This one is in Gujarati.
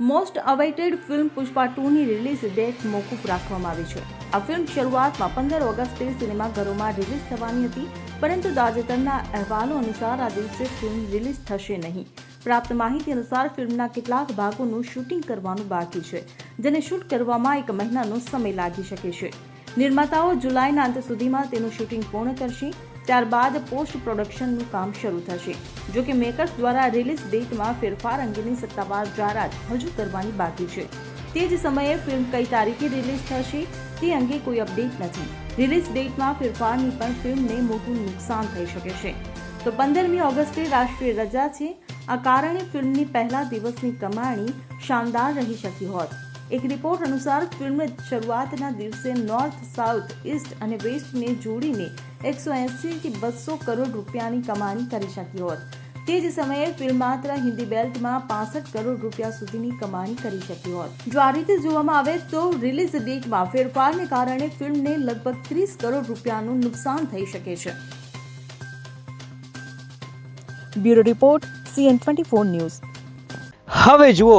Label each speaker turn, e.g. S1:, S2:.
S1: મોસ્ટ અવેઇટેડ ફિલ્મ પુષ્પા ટુની રિલીઝ ડેટ મોકૂફ રાખવામાં આવી છે. આ ફિલ્મ શરૂઆતમાં પંદર ઓગસ્ટે સિનેમાઘરોમાં રિલીઝ થવાની હતી, પરંતુ તાજેતરના અહેવાલો અનુસાર આ દિવસે ફિલ્મ રિલીઝ થશે નહીં. પ્રાપ્ત માહિતી અનુસાર ફિલ્મના કેટલાક ભાગોનું શૂટિંગ કરવાનું બાકી છે, જેને શૂટ કરવામાં એક મહિનાનો સમય લાગી શકે છે. નિર્માતાઓ જુલાઈના અંત સુધીમાં તેનું શૂટિંગ પૂર્ણ કરશે ત્યારબાદ પોસ્ટ પ્રોડક્શનનું કામ શરૂ થશે. જો કે મેકર્સ દ્વારા રિલીઝ ડેટમાં ફેરફાર અંગેની સત્તાવાર જાહેરાત હજુ કરવાની બાકી છે. તે જ સમયે ફિલ્મ કઈ તારીખે રિલીઝ થશે તે અંગે કોઈ અપડેટ નથી. રિલીઝ ડેટમાં ફેરફારની પણ ફિલ્મને મોટું નુકસાન થઈ શકે છે. તો પંદરમી ઓગસ્ટે રાષ્ટ્રીય રજા છે. આ કારણે ફિલ્મની પહેલા દિવસની કમાણી શાનદાર રહી શકી હોત. એક રિપોર્ટ અનુસાર ફિલ્મ શરૂઆતના દિવસે નોર્થ, સાઉથ, ઈસ્ટ અને વેસ્ટને જોડીને એકસો એંસીથી બસો કરોડ રૂપિયાની કમાણી કરી શકી હોત. તે જ સમયે ફિલ્મ માત્ર હિન્દી બેલ્ટમાં પાસઠ કરોડ રૂપિયા સુધીની કમાણી કરી શકી હોત. જો આ રીતે જોવામાં આવે તો રિલીઝ ડેટમાં ફેરફારને કારણે ફિલ્મને લગભગ ત્રીસ કરોડ રૂપિયાનું નુકસાન થઈ શકે છે.
S2: Bureau report, CN twenty four news.
S3: હવે જુઓ